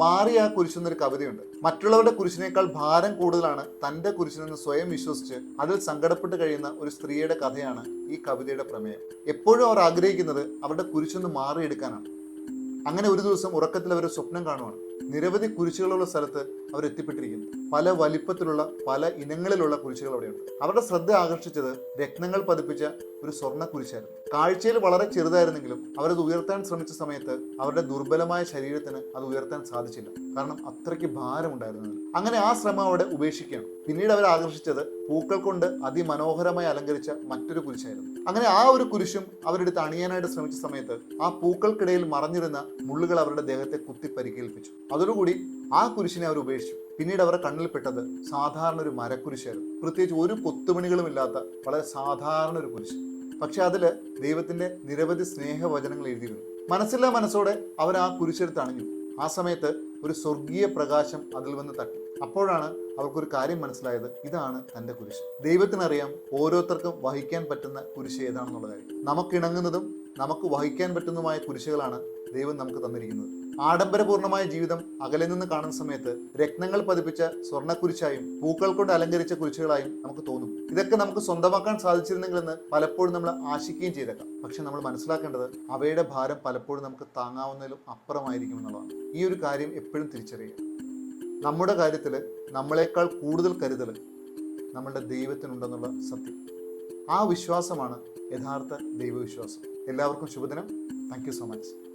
മാറിയ ആ കുരിശ് എന്നൊരു കവിതയുണ്ട്. മറ്റുള്ളവരുടെ കുരിശിനേക്കാൾ ഭാരം കൂടുതലാണ് തന്റെ കുരിശിനെന്ന് സ്വയം വിശ്വസിച്ച് അതിൽ സങ്കടപ്പെട്ട് കഴിയുന്ന ഒരു സ്ത്രീയുടെ കഥയാണ് ഈ കവിതയുടെ പ്രമേയം. എപ്പോഴും അവർ ആഗ്രഹിക്കുന്നത് അവരുടെ കുരിശൊന്ന് മാറിയെടുക്കാനാണ്. അങ്ങനെ ഒരു ദിവസം ഉറക്കത്തിൽ അവർ സ്വപ്നം കാണുവാണ്. നിരവധി കുരിശുകളുള്ള സ്ഥലത്ത് അവർ എത്തിപ്പെട്ടിരിക്കുന്നു. പല വലിപ്പത്തിലുള്ള പല ഇനങ്ങളിലുള്ള കുരിശുകൾ അവിടെയുണ്ട്. അവരുടെ ശ്രദ്ധ ആകർഷിച്ചത് രത്നങ്ങൾ പതിപ്പിച്ച ഒരു സ്വർണ കുരിശായിരുന്നു. കാഴ്ചയിൽ വളരെ ചെറുതായിരുന്നെങ്കിലും അവരത് ഉയർത്താൻ ശ്രമിച്ച സമയത്ത് അവരുടെ ദുർബലമായ ശരീരത്തിന് അത് ഉയർത്താൻ സാധിച്ചില്ല. കാരണം അത്രയ്ക്ക് ഭാരമുണ്ടായിരുന്നു. അങ്ങനെ ആ ശ്രമം അവിടെ ഉപേക്ഷിക്കുകയാണ്. പിന്നീട് അവർ ആകർഷിച്ചത് പൂക്കൾ കൊണ്ട് അതിമനോഹരമായി അലങ്കരിച്ച മറ്റൊരു കുരിശായിരുന്നു. അങ്ങനെ ആ ഒരു കുരിശും അവരെടുത്ത് അണിയാനായിട്ട് ശ്രമിച്ച സമയത്ത് ആ പൂക്കൾക്കിടയിൽ മറഞ്ഞിരുന്ന മുള്ളുകൾ അവരുടെ ദേഹത്തെ കുത്തി പരിക്കേൽപ്പിച്ചു. അതോടുകൂടി ആ കുരിശിനെ അവർ ഉപേക്ഷിച്ചു. പിന്നീട് അവരുടെ കണ്ണിൽപ്പെട്ടത് സാധാരണ ഒരു മരക്കുരിശായിരുന്നു. പ്രത്യേകിച്ച് ഒരു കൊത്തുപണികളും ഇല്ലാത്ത വളരെ സാധാരണ ഒരു കുരിശ്. പക്ഷെ അതിൽ ദൈവത്തിന്റെ നിരവധി സ്നേഹവചനങ്ങൾ എഴുതിയിരുന്നു. മനസ്സില്ലാ മനസ്സോടെ അവർ ആ കുരിശെടുത്ത് അണിഞ്ഞു. ആ സമയത്ത് ഒരു സ്വർഗീയ പ്രകാശം അതിൽ വന്ന് തട്ടി. അപ്പോഴാണ് അവർക്കൊരു കാര്യം മനസ്സിലായത്. ഇതാണ് തന്റെ കുരിശ്. ദൈവത്തിനറിയാം ഓരോരുത്തർക്കും വഹിക്കാൻ പറ്റുന്ന കുരിശ് ഏതാണെന്നുള്ള കാര്യം. നമുക്കിണങ്ങുന്നതും നമുക്ക് വഹിക്കാൻ പറ്റുന്നതുമായ കുരിശുകളാണ് ദൈവം നമുക്ക് തന്നിരിക്കുന്നത്. ആഡംബരപൂർണമായ ജീവിതം അകലെ നിന്ന് കാണുന്ന സമയത്ത് രത്നങ്ങൾ പതിപ്പിച്ച സ്വർണക്കുരിശായും പൂക്കൾ കൊണ്ട് അലങ്കരിച്ച കുരിശുകളായും നമുക്ക് തോന്നും. ഇതൊക്കെ നമുക്ക് സ്വന്തമാക്കാൻ സാധിച്ചിരുന്നെങ്കിലെന്ന് പലപ്പോഴും നമ്മൾ ആശിക്കുകയും ചെയ്തേക്കാം. പക്ഷെ നമ്മൾ മനസ്സിലാക്കേണ്ടത് അവയുടെ ഭാരം പലപ്പോഴും നമുക്ക് താങ്ങാവുന്നതിലും അപ്പുറമായിരിക്കും എന്നുള്ളതാണ്. ഈ ഒരു കാര്യം എപ്പോഴും തിരിച്ചറിയുക. നമ്മുടെ കാര്യത്തിൽ നമ്മളെക്കാൾ കൂടുതൽ കരുതൽ നമ്മളുടെ ദൈവത്തിനുണ്ടെന്നുള്ള സത്യം. ആ വിശ്വാസമാണ് യഥാർത്ഥ ദൈവവിശ്വാസം. എല്ലാവർക്കും ശുഭദിനം. Thank so much